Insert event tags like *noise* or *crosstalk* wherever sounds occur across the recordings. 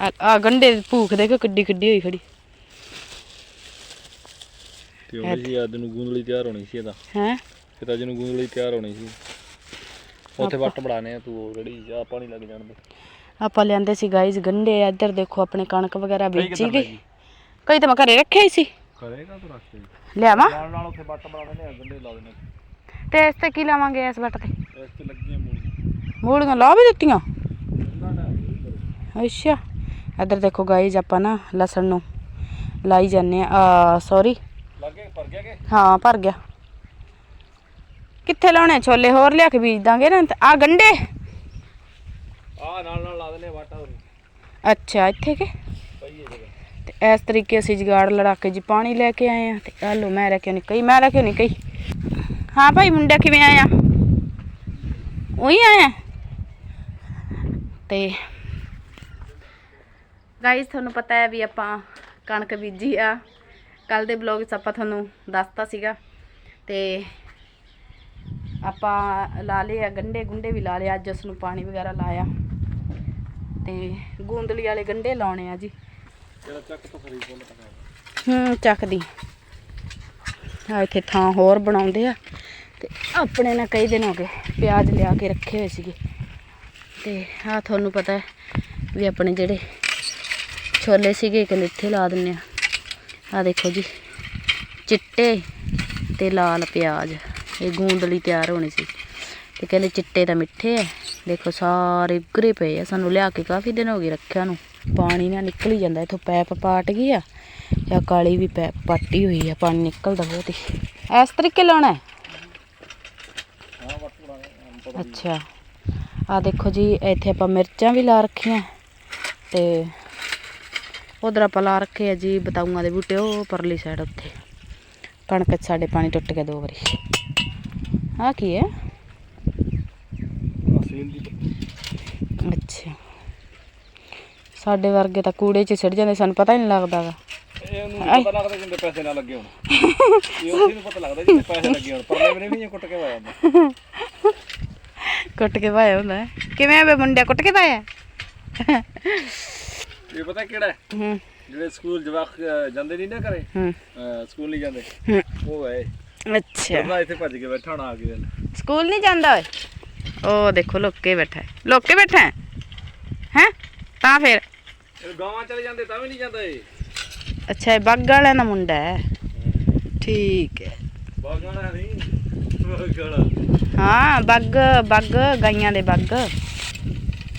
ਆ ਆ ਗੰਡੇ ਦੀ ਭੂਖ ਦੇਖੋ ਕਿੱਡੀ ਕਿੱਡੀ ਹੋਈ ਖੜੀ। ਤੇ ਉਹ ਜੀ ਅੱਜ ਨੂੰ ਗੂੰਦਲੀ ਤਿਆਰ ਹੋਣੀ ਸੀ ਇਹਦਾ। ਹੈ? ਫਿਰ ਤਾਂ ਅੱਜ ਨੂੰ ਗੂੰਦਲੀ ਤਿਆਰ ਹੋਣੀ ਸੀ। ਉੱਥੇ ਵੱਟ ਬੜਾਣੇ ਆ ਤੂੰ ਆਲਰੇਡੀ ਜਾ ਪਾਣੀ ਲੱਗ ਜਾਣ ਦੇ ਆਪਾਂ ਲਿਆਂਦੇ ਸੀ ਗਾਈਜ਼ ਗੰਡੇ ਇੱਧਰ ਦੇਖੋ ਆਪਣੇ ਕਣਕ ਵਗੈਰਾ ਵੇਚੀ ਗਈ। ਕਈ ਤਾਂ ਮੈਂ ਘਰੇ ਰੱਖਿਆ ਹੀ ਸੀ। ਕਰੇਗਾ ਤੂੰ ਰੱਖ ਕੇ ਲਿਆਵਾਂ? ਨਾਲ ਨਾਲ ਉੱਥੇ ਵੱਟ ਬੜਾਣੇ ਨੇ ਗੰਡੇ ਲਾ ਦੇਣੇ ਤੇ ਇਸ ਤੇ ਕੀ ਲਾਵਾਂਗੇ ਇਸ ਵੱਟ ਤੇ? ਇਸ ਤੇ ਲੱਗੀਆਂ ਮੂਲੀਆਂ। ਮੂਲੀਆਂ ਲਾ ਵੀ ਦਿੱਤੀਆਂ। ਅੱਛਾ। ਇੱਧਰ ਦੇਖੋ ਗਾਈਜ਼ ਆਪਾਂ ਨਾ ਲਸਣ ਨੂੰ ਲਾਈ ਜਾਂਦੇ ਆ ਸੌਰੀ ਲੱਗੇ ਪਰ ਗਿਆ ਕਿ? ਹਾਂ ਭਰ ਗਿਆ। ਕਿੱਥੇ ਲਾਉਣੇ ਛੋਲੇ? ਹੋਰ ਲਿਆ ਕੇ ਬੀਜ ਦਾਂਗੇ ਨਾ। ਆ ਗੰਡੇ? ਆ ਨਾਲ ਨਾਲ ਲਾ ਦੇਣੇ ਵੱਟ ਹੋਰ ਅੱਛਾ ਇੱਥੇ ਕੇ? ਤੇ ਇਸ ਤਰੀਕੇ ਅਸੀਂ ਜਗਾੜ ਲੜਾ ਕੇ ਜੀ ਪਾਣੀ ਲੈ ਕੇ ਆਏ ਆ ਤੇ ਆ ਲੋ ਮੈਂ ਰੱਖਿਓ ਨਹੀਂ ਕਈ ਮੈਂ ਰੱਖਿਓ ਨਹੀਂ ਕਈ ਹਾਂ ਭਾਈ ਮੁੰਡਾ ਕਿਵੇਂ ਆਇਆ? ਉਹੀ ਆਇਆ। ਤੇ ਗਾਇਸ ਤੁਹਾਨੂੰ ਪਤਾ ਹੈ ਵੀ ਆਪਾਂ ਕਣਕ ਬੀਜੀ ਆ। ਕੱਲ ਦੇ ਬਲੌਗ 'ਚ ਆਪਾਂ ਤੁਹਾਨੂੰ ਦੱਸਤਾ ਸੀਗਾ। ਤੇ ਆਪਾਂ ਲਾ ਲਏ ਆ ਗੰਡੇ ਗੁੰਡੇ ਵੀ ਲਾ ਲਏ ਅੱਜ ਉਸ ਨੂੰ ਪਾਣੀ ਵਗੈਰਾ ਲਾਇਆ। ਤੇ ਗੂੰਦਲੀ ਵਾਲੇ ਗੰਡੇ ਲਾਉਣੇ ਆ ਜੀ। ਤੇਰਾ ਚੱਕ ਤੋਂ ਬੋਲ ਹੂੰ ਚੱਕਦੀ। ਆ ਇੱਥੇ ਥਾਂ ਹੋਰ ਬਣਾਉਂਦੇ ਆ। ਤੇ ਆਪਣੇ ਨਾਲ ਕਈ ਦਿਨ ਹੋ ਗਏ ਪਿਆਜ਼ ਲਿਆ ਕੇ ਰੱਖੇ ਹੋਏ ਸੀਗੇ। ਤੇ ਆ ਤੁਹਾਨੂੰ ਪਤਾ ਵੀ ਆਪਣੇ ਜਿਹੜੇ ਛੋਲੇ ਸੀਗੇ ਕਿ ਇੱਥੇ ਲਾ ਦਿੰਨੇ ਆ ਆ ਦੇਖੋ ਜੀ, ਚਿੱਟੇ ਤੇ ਲਾਲ ਪਿਆਜ਼। ਇਹ ਗੂੰਦਲੀ ਤਿਆਰ ਹੋਣੀ ਸੀ। ਤੇ ਕਹਿੰਦੇ ਚਿੱਟੇ ਤਾਂ ਮਿੱਠੇ ਐ ਦੇਖੋ, ਸਾਰੇ ਉਗਰੇ ਪਏ ਆ। ਸਾਨੂੰ ਲਿਆ ਕੇ ਕਾਫੀ ਦਿਨ ਹੋ ਗਏ ਰੱਖਿਆ ਨੂੰ। ਪਾਣੀ ਨਾ ਨਿਕਲ ਹੀ ਜਾਂਦਾ। ਇਥੋਂ ਪੈਪ ਪਾਟ ਗਈ ਆ, ਜਾਂ ਕਾਲੀ ਵੀ ਪੈਪ ਪਾਟੀ ਹੋਈ ਆ। ਪਾਣੀ ਨਿਕਲਦਾ ਬਹੁਤ ਹੀ। ਇਸ ਤਰੀਕੇ ਲਾਉਣਾ ਅੱਛਾ। ਆ ਦੇਖੋ ਜੀ, ਇੱਥੇ ਆਪਾਂ ਮਿਰਚਾਂ ਵੀ ਲਾ ਰੱਖੀਆਂ। ਤੇ ਉਧਰ ਆਪਾਂ ਲਾ ਰੱਖੇ ਆ ਜੀ ਬਤਾਊਆਂ ਦੇ ਬੂਟੇ ਉਹ ਪਰਲੀ ਸਾਈਡ ਉੱਥੇ ਕਣਕ 'ਚ ਸਾਡੇ ਪਾਣੀ ਟੁੱਟ ਗਿਆ ਦੋ ਵਾਰੀ ਆ ਕੀ ਹੈ ਸੀਨ ਦੀ ਅੱਛਾ ਸਾਡੇ ਵਰਗੇ ਤਾਂ ਕੂੜੇ 'ਚ ਸਿੱਟ ਜਾਂਦੇ ਸਾਨੂੰ ਪਤਾ ਹੀ ਨਹੀਂ ਲੱਗਦਾ ਗਾ ਇਹ ਉਹਨੂੰ ਪਤਾ ਲੱਗਦਾ ਜਿੰਦੇ ਪੈਸੇ ਨਾ ਲੱਗੇ ਹੋਣ ਇਹ ਉਸੇ ਨੂੰ ਪਤਾ ਲੱਗਦਾ ਜਿੰਦੇ ਪੈਸੇ ਲੱਗੇ ਹੋਣ ਪਰ ਮੇਰੇ ਨਹੀਂ ਕੁੱਟ ਕੇ ਵਾਇਆ ਹੁੰਦਾ ਕੁੱਟ ਕੇ ਪਾਇਆ ਹੁੰਦਾ ਹੈ। ਕਿਵੇਂ ਵੇ ਮੁੰਡਿਆ ਕੁੱਟ ਕੇ ਪਾਇਆ ਇਹ ਪਤਾ ਕਿਹੜਾ ਹੈ? ਜਿਹੜੇ ਸਕੂਲ ਜਵਾਕ ਜਾਂਦੇ ਨਹੀਂ ਨਾ ਘਰੇ? ਸਕੂਲ ਨਹੀਂ ਜਾਂਦੇ। ਉਹ ਹੈ ਅੱਛਾ। ਉਹਦਾ ਇੱਥੇ ਭੱਜ ਕੇ ਬੈਠਾ ਹੋਣਾ ਆ ਕੇ ਸਕੂਲ ਨਹੀਂ ਜਾਂਦਾ ਓਏ? ਉਹ ਦੇਖੋ ਲੁੱਕ ਬੈਠਾ ਹੈ। ਲੁੱਕ ਬੈਠਾ ਹੈ? ਹੈ? ਤਾਂ ਫਿਰ? ਗਾਵਾਂ ਚਲੇ ਜਾਂਦੇ ਤਾਂ ਵੀ ਨਹੀਂ ਜਾਂਦਾ ਇਹ। ਅੱਛਾ ਇਹ ਬੱਗ ਵਾਲਿਆਂ ਦਾ ਮੁੰਡਾ ਹੈ। ਠੀਕ ਹੈ। ਬਾਗਾਣਾ ਨਹੀਂ। ਬਾਗਾਣਾ ਹਾਂ ਬੱਗ ਬੱਗ ਗਾਈਆਂ ਦੇ ਬੱਗ।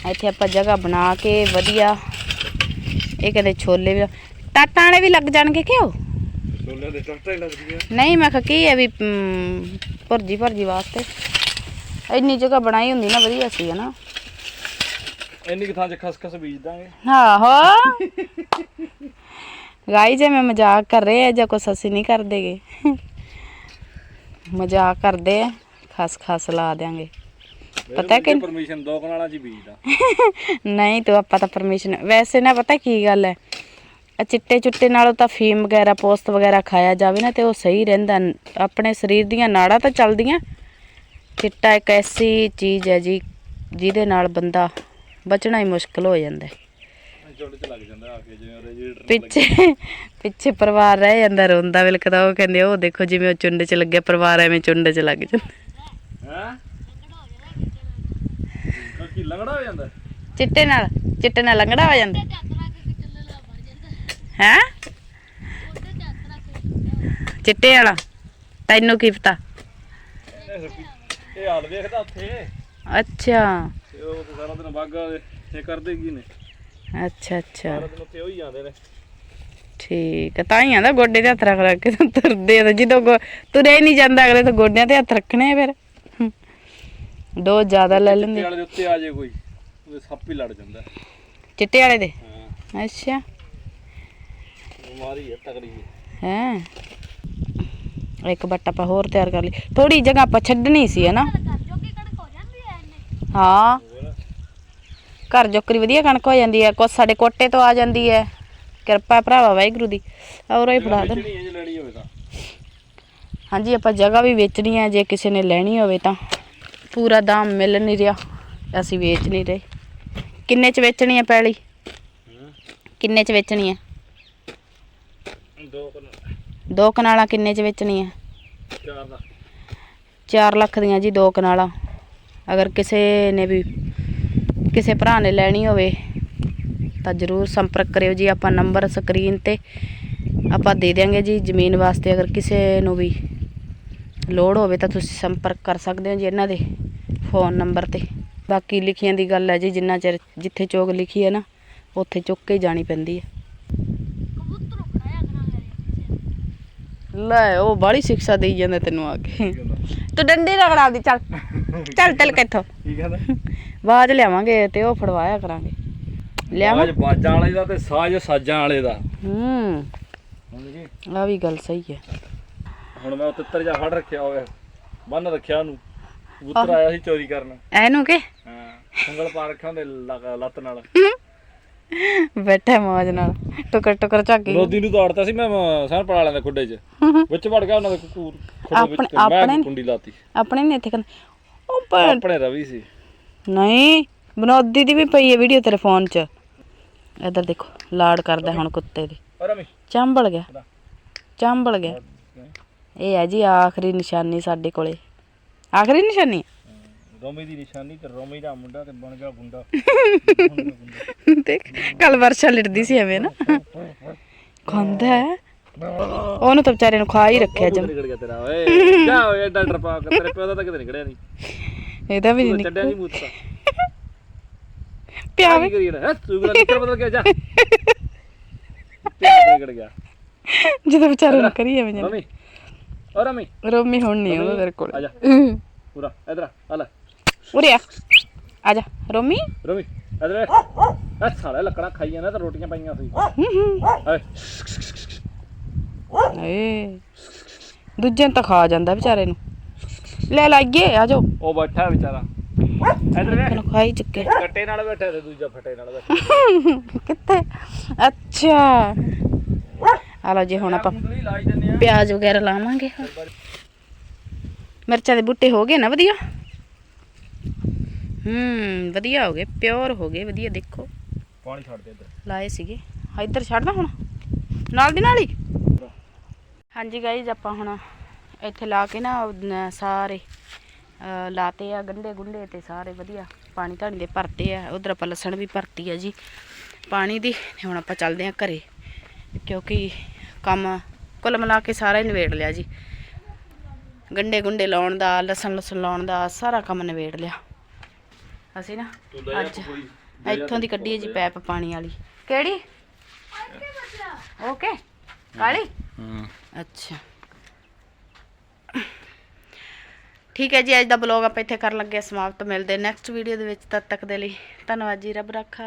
ਇੱਥੇ ਆਪਾਂ ਜਗ੍ਹਾ ਬਣਾ ਕੇ ਵਧੀਆ ਇਹ ਕਹਿੰਦੇ ਛੋਲੇ ਵੀ ਟਾਟਾਂ ਵਾਲੇ ਵੀ ਲੱਗ ਜਾਣਗੇ ਕਿਉਂ? ਛੋਲਿਆਂ ਦੇ ਟੱਟਾ ਹੀ ਲੱਗਦੀਆਂ ਨਹੀਂ ਮੈਂ ਕਿਹਾ ਕੀ ਹੈ ਵੀ ਭੁਰਜੀ ਭਰਜੀ ਵਾਸਤੇ। ਇੰਨੀ ਜਗ੍ਹਾ ਬਣਾਈ ਹੁੰਦੀ ਨਾ ਵਧੀਆ ਸੀ ਹਨਾ। ਇੰਨੀ ਕੁ ਥਾਂ 'ਚ ਖਸਖਸ ਬੀਜ ਦਾਂਗੇ ਆਹੋ। ਗਾਈ ਜੇ ਮੈਂ ਮਜ਼ਾਕ ਕਰ ਰਹੇ ਆ ਜਾਂ ਕੁਛ ਅਸੀਂ ਨਹੀਂ ਕਰਦੇਗੇ ਮਜ਼ਾਕ ਕਰਦੇ ਆ ਖਸ ਖਸ ਲਾ ਦਿਆਂਗੇ। ਪਤਾ ਕਿ ਪਰਮਿਸ਼ਨ ਦੋ ਕਨਾਲਾਂ 'ਚ ਹੀ ਬੀਜਦਾ ਨਹੀਂ ਤੂੰ ਆਪਾਂ ਤਾਂ ਪਰਮਿਸ਼ਨ ਵੈਸੇ ਨਾ ਪਤਾ ਕੀ ਗੱਲ ਹੈ? ਆ ਚਿੱਟੇ ਚੁੱਟੇ ਨਾਲੋਂ ਤਾਂ ਫੀਮ ਵਗੈਰਾ ਪੋਸਤ ਵਗੈਰਾ ਖਾਇਆ ਜਾਵੇ ਨਾ ਤੇ ਉਹ ਸਹੀ ਰਹਿੰਦਾ। ਆਪਣੇ ਸਰੀਰ ਦੀਆਂ ਨਾੜਾਂ ਤਾਂ ਚੱਲਦੀਆਂ। ਚਿੱਟਾ ਇੱਕ ਐਸੀ ਚੀਜ਼ ਹੈ ਜੀ ਜਿਹਦੇ ਨਾਲ ਬੰਦਾ ਬਚਣਾ ਹੀ ਮੁਸ਼ਕਲ ਹੋ ਜਾਂਦਾ ਹੈ। ਪਿੱਛੇ *laughs* ਪਿੱਛੇ ਪਰਿਵਾਰ ਰਹਿ ਜਾਂਦਾ ਰੋਂਦਾ ਵਿਲਕਦਾ ਉਹ ਕਹਿੰਦੇ ਉਹ ਦੇਖੋ ਜਿਵੇਂ ਉਹ ਚੁੰਡ 'ਚ ਲੱਗਿਆ ਪਰਿਵਾਰ ਐਵੇਂ ਚੁੰਡ 'ਚ ਲੱਗ ਜਾਂਦਾ। ਹੈ? ਕੀ ਲੰਗੜਾ ਹੋ ਜਾਂਦਾ? ਚਿੱਟੇ ਨਾਲ ਚਿੱਟੇ ਨਾਲ ਲੰਗੜਾ ਹੋ ਜਾਂਦਾ। ਹੈ? ਚਿੱਟੇ ਵਾਲਾ ਤੈਨੂੰ ਕੀ ਪਤਾ? ਇਹ ਇਹ ਹਾਲ ਵੇਖਦਾ ਉੱਥੇ। ਅੱਛਾ। ਤੇ ਉਹ ਤਾਂ ਸਾਰਾ ਦਿਨ ਬਾਗਾ ਇਹ ਕਰਦੇ ਕੀ ਨੇ? ਅੱਛਾ ਅੱਛਾ। ਸਾਰਾ ਦਿਨ ਉੱਥੇ ਉਹੀ ਜਾਂਦੇ ਨੇ। ਠੀਕ ਹੈ ਤਾਂ ਹੀ ਆਂਦਾ ਗੋਡੇ ਤੇ ਹੱਥ ਰੱਖ ਰੱਖ ਕੇ ਤੁਰਦੇ ਆ ਤੇ ਜਦੋਂ ਹੀ ਨਹੀਂ ਜਾਂਦਾ ਅਗਲੇ ਤਾਂ ਗੋਡਿਆਂ ਤੇ ਹੱਥ ਰੱਖਣੇ ਆ ਫਿਰ। ਦੋ ਜ਼ਿਆਦਾ ਲੈ ਲੈਂਦੇ। ਵਾਲੇ ਦੇ ਉੱਤੇ ਆ ਜੇ ਕੋਈ ਉਹਦੇ ਸੱਪ ਹੀ ਲੜ ਜਾਂਦਾ। ਚਿੱਟੇ ਵਾਲੇ ਦੇ? ਹਾਂ। ਅੱਛਾ। ਬਿਮਾਰੀ ਹੈ ਤਗੜੀ ਹੈ ਹੈ? ਇੱਕ ਬੱਟ ਆਪਾਂ ਹੋਰ ਤਿਆਰ ਕਰ ਲਈ। ਥੋੜੀ ਜਗ੍ਹਾ ਆਪਾਂ ਛੱਡਣੀ ਸੀ ਹੈ ਨਾ? ਹਾਂ ਘਰ ਜੋਕਰੀ ਵਧੀਆ ਕਣਕ ਹੋ ਜਾਂਦੀ ਹੈ ਕੁਛ ਸਾਡੇ ਕੋਟੇ ਤੋਂ ਆ ਜਾਂਦੀ ਹੈ। ਕਿਰਪਾ ਭਰਾਵਾ ਵਾਹਿਗੁਰੂ ਦੀ। ਔਰ ਹੀ ਫੜਾ ਦੇ। ਹਾਂਜੀ ਆਪਾਂ ਜਗ੍ਹਾ ਵੀ ਵੇਚਣੀ ਹੈ ਜੇ ਕਿਸੇ ਨੇ ਲੈਣੀ ਹੋਵੇ ਤਾਂ। ਪੂਰਾ ਦਾਮ ਮਿਲ ਨਹੀਂ ਰਿਹਾ। ਅਸੀਂ ਵੇਚ ਨਹੀਂ ਰਹੇ। ਕਿੰਨੇ ਚ ਵੇਚਣੀ ਹੈ ਪੈਲੀ? ਕਿੰਨੇ ਚ ਵੇਚਣੀ ਹੈ ਦੋ ਕੁ ਦੋ ਕਨਾਲਾਂ ਕਿੰਨੇ ਚ ਵੇਚਣੀ ਹੈ ਚਾਰ ਦਾ 4 ਲੱਖ ਦੀਆਂ ਜੀ ਦੋ ਕਨਾਲਾਂ। ਅਗਰ ਕਿਸੇ ਨੇ ਵੀ ਕਿਸੇ ਭਰਾ ਨੇ ਲੈਣੀ ਹੋਵੇ, ਤਾਂ ਜਰੂਰ ਸੰਪਰਕ ਕਰਿਓ ਜੀ। ਆਪਾਂ ਨੰਬਰ ਸਕਰੀਨ ਤੇ ਆਪਾਂ ਦੇ ਦਿਆਂਗੇ ਜੀ ਜ਼ਮੀਨ ਵਾਸਤੇ। ਅਗਰ ਕਿਸੇ ਨੂੰ ਵੀ ਲੋੜ ਹੋਵੇ ਤਾਂ ਤੁਸੀਂ ਸੰਪਰਕ ਕਰ ਸਕਦੇ ਹੋ ਜੀ ਇਹਨਾਂ ਦੇ ਫੋਨ ਨੰਬਰ ਤੇ। ਬਾਕੀ ਲਿਖੀਆਂ ਦੀ ਗੱਲ ਹੈ ਜੀ ਜਿੰਨਾ ਚਿਰ ਜਿੱਥੇ ਚੋਗ ਲਿਖੀ ਹੈ ਨਾ ਉੱਥੇ ਚੁੱਕ ਕੇ ਜਾਣੀ ਪੈਂਦੀ ਹੈ। ਲੈ ਉਹ ਬਾਹਲੀ ਸਿੱਖਿਆ ਦੇਈ ਜਾਂਦਾ ਤੈਨੂੰ ਆ ਕੇ। ਤੂੰ ਡੰਡੀ ਰਗੜਾ ਦੀ ਚੱਲ ਚੱਲ ਚੱਲ ਕਿੱਥੋਂ ਕੀ ਕਹਿੰਦਾ? ਬਾਅਦ ਲਿਆਵਾਂਗੇ ਤੇ ਉਹ ਫੜਵਾਇਆ ਕਰਾਂਗੇ। ਲਿਆਵਾਂ? ਸਾਜ ਬਾਜਾਂ ਵਾਲੇ ਦਾ ਤੇ ਸਾਜ ਸਾਜਾਂ ਵਾਲੇ ਦਾ। ਹੂੰ। ਆ ਵੀ ਗੱਲ ਸਹੀ ਹੈ। ਹੁਣ ਮੈਂ ਉਹ ਤਿੱਤਰ ਜਾ ਫੜ ਰੱਖਿਆ ਹੋਇਆ। ਬੰਨ ਰੱਖਿਆ ਉਹਨੂੰ। ਕਬੂਤਰ ਆਇਆ ਸੀ ਚੋਰੀ ਕਰਨ। ਐਨੂੰ ਕੇ? ਹਾਂ ਉਂਗਲ ਪਾ ਰੱਖਿਆ ਉਹਦੇ ਲ- ਲੱਤ ਨਾਲ। ਬੈਠਾ ਮੌਜ ਨਾਲ। ਟੁਕਰ ਟੁਕਰ ਝਾਕੀ ਲੋਦੀ ਨੂੰ ਦੌੜਦਾ ਸੀ ਮੈਂ ਸਾਰ ਪੜਾ ਲੈਂਦਾ ਖੁੱਡੇ 'ਚ। ਵਿੱਚ ਵੜ ਗਿਆ ਉਹਨਾਂ ਦੇ ਕੁਕੂਰ ਖੁੱਡੇ ਵਿੱਚ ਆਪਣੇ- ਤੇ ਮੈਂ ਆਪਣੇ- ਕੁੰਡੀ ਲਾਤੀ। ਆਪਣੇ ਨੇ ਇੱਥੇ ਕਰਨ ਉਹ ਆਪਣੇ ਰਵੀ ਸੀ। ਨਹੀਂ ਬਨੋਦੀ ਦੀ ਵੀ ਪਈ ਹੈ ਵੀਡੀਓ ਤੇਰੇ ਫੋਨ 'ਚ। ਇੱਧਰ ਦੇਖੋ ਲਾੜ ਕਰਦਾ ਹੁਣ ਕੁੱਤੇ ਦੇ। ਰਮੀ ਚੰਬਲ ਗਿਆ। ਚੰਬਲ ਗਿਆ। ਇਹ ਹੈ ਜੀ ਆਖਰੀ ਨਿਸ਼ਾਨੀ ਸਾਡੇ ਕੋਲੇ। ਆਖਰੀ ਨਿਸ਼ਾਨੀ? ਰੋਮੀ ਦੀ ਨਿਸ਼ਾਨੀ ਤੇ ਰੋਮੀ ਦਾ ਮੁੰਡਾ ਤੇ ਬਣ ਗਿਆ ਗੁੰਡਾ। ਦੇਖ ਕੱਲ ਵਰਸ਼ਾ ਲਿੜਦੀ ਸੀ ਐਵੇਂ ਨਾ। ਖਾਂਦਾ ਹੈ। ਉਹਨੂੰ ਤਾਂ ਵਿਚਾਰੇ ਨੂੰ ਖਾ ਹੀ ਰੱਖਿਆ ਜਮ। ਨਿਕਲ ਗਿਆ ਤੇਰਾ? ਓਏ ਜਾ ਓਏ ਡਾਕਟਰ ਪਾ ਕੇ ਤੇਰੇ ਪਿਓ ਦਾ ਤਾਂ ਕਿਤੇ ਨਿਕਲਿਆ ਨਹੀਂ। ਇਹਦਾ ਵੀ ਨਹੀਂ ਛੱਡਿਆ ਨਹੀਂ ਮੂਤਰਾ ਪਿਆ ਕੀ ਕਰੀ ਨਾ ਤੂੰ ਗਲਾ ਨਿਕਲ ਬਦਲ ਗਿਆ ਜਾ। *laughs* ਪਿਆ ਨਿਕਲ ਗਿਆ। ਜਦੋਂ ਵਿਚਾਰੇ ਨੂੰ ਕਰੀ ਐਵੇਂ ਜਨ ਰਮੀ। ਔਰ ਰਮੀ ਰੋਮੀ ਹੁਣ ਨਹੀਂ ਉਹਦਾ ਤੇਰੇ ਕੋਲ ਆ ਜਾ ਪੂਰਾ ਇਧਰ ਆ ਲੈ ਉਰੇ ਆ ਆ ਜਾ ਰੋਮੀ ਰਮੀ ਇਧਰ ਆ ਸਾਲੇ ਲੱਕੜਾਂ ਖਾਈ ਜਾਂਦਾ ਤੇ ਰੋਟੀਆਂ ਪਾਈਆਂ ਸੀ ਓਏ ਏ ਦੂਜੇ ਨੂੰ ਤਾਂ ਖਾ ਜਾਂਦਾ ਵਿਚਾਰੇ ਨੂੰ ਲੈ ਲਾਈਏ ਆ ਜਾਓ ਉਹ ਬੈਠਾ ਵਿਚਾਰਾ ਇਧਰ ਵੇ ਤੈਨੂੰ ਖਾ ਹੀ ਚੁੱਕੇ ਕੱਟੇ ਨਾਲ ਬੈਠਾ ਤੇ ਦੂਜਾ ਫੱਟੇ ਨਾਲ ਬੈਠਾ ਕਿੱਥੇ ਅੱਛਾ ਆ ਲਓ ਜੀ ਹੁਣ ਆਪਾਂ ਆ ਪਿਆਜ਼ ਵਗੈਰਾ ਲਾਵਾਂਗੇ। ਮਿਰਚਾਂ ਦੇ ਬੂਟੇ ਹੋ ਗਏ ਨਾ ਵਧੀਆ? ਹੂੰ ਵਧੀਆ ਹੋ ਗਏ ਪਿਓਰ ਹੋ ਗਏ ਵਧੀਆ ਦੇਖੋ। ਪਾਣੀ ਛੱਡ ਦੇ ਇਧਰ। ਲਾਏ ਸੀਗੇ। ਹਾਂ ਇੱਧਰ ਛੱਡਦਾ ਹੁਣ। ਨਾਲ ਦੀ ਨਾਲ ਹੀ? ਹਾਂਜੀ ਗਾਈਜ਼ ਆਪਾਂ ਹੁਣ ਇੱਥੇ ਲਾ ਕੇ ਨਾ ਸਾਰੇ ਲਾਤੇ ਆ ਗੰਡੇ ਗੁੰਡੇ ਤੇ ਸਾਰੇ ਵਧੀਆ। ਪਾਣੀ ਧਾਣੀ ਦੇ ਭਰਤੇ ਆ। ਉਧਰ ਆਪਾਂ ਲਸਣ ਵੀ ਭਰਤੀ ਆ ਜੀ। ਪਾਣੀ ਦੀ ਹੁਣ ਆਪਾਂ ਚੱਲਦੇ ਆ ਘਰੇ। ਕਿਉਂਕਿ ਕੰਮ ਕੁੱਲ ਮਿਲਾ ਕੇ ਸਾਰਾ ਹੀ ਨਿਬੇੜ ਲਿਆ ਜੀ। ਗੰਡੇ ਗੁੰਡੇ ਲਾਉਣ ਦਾ ਲਸਣ ਲਸਣ ਲਾਉਣ ਦਾ ਸਾਰਾ ਕੰਮ ਨਿਬੇੜ ਲਿਆ। ਅਸੀਂ ਨਾ ਅੱਜ ਇੱਥੋਂ ਦੀ ਕੱਢੀ ਹੈ ਜੀ ਪੈਪ ਪਾਣੀ ਵਾਲੀ। ਕਿਹੜੀ? ਓਕੇ ਕਾਲੀ? ਹਾਂ। ਅੱਛਾ। ਠੀਕ ਹੈ ਜੀ ਅੱਜ ਦਾ ਬਲੌਗ ਆਪਾਂ ਇੱਥੇ ਕਰਨ ਲੱਗੇ ਸਮਾਪਤ। ਮਿਲਦੇ ਨੈਕਸਟ ਵੀਡੀਓ ਦੇ ਵਿੱਚ ਤਦ ਤੱਕ ਦੇ ਲਈ ਧੰਨਵਾਦ ਜੀ ਰੱਬ ਰੱਖਾ।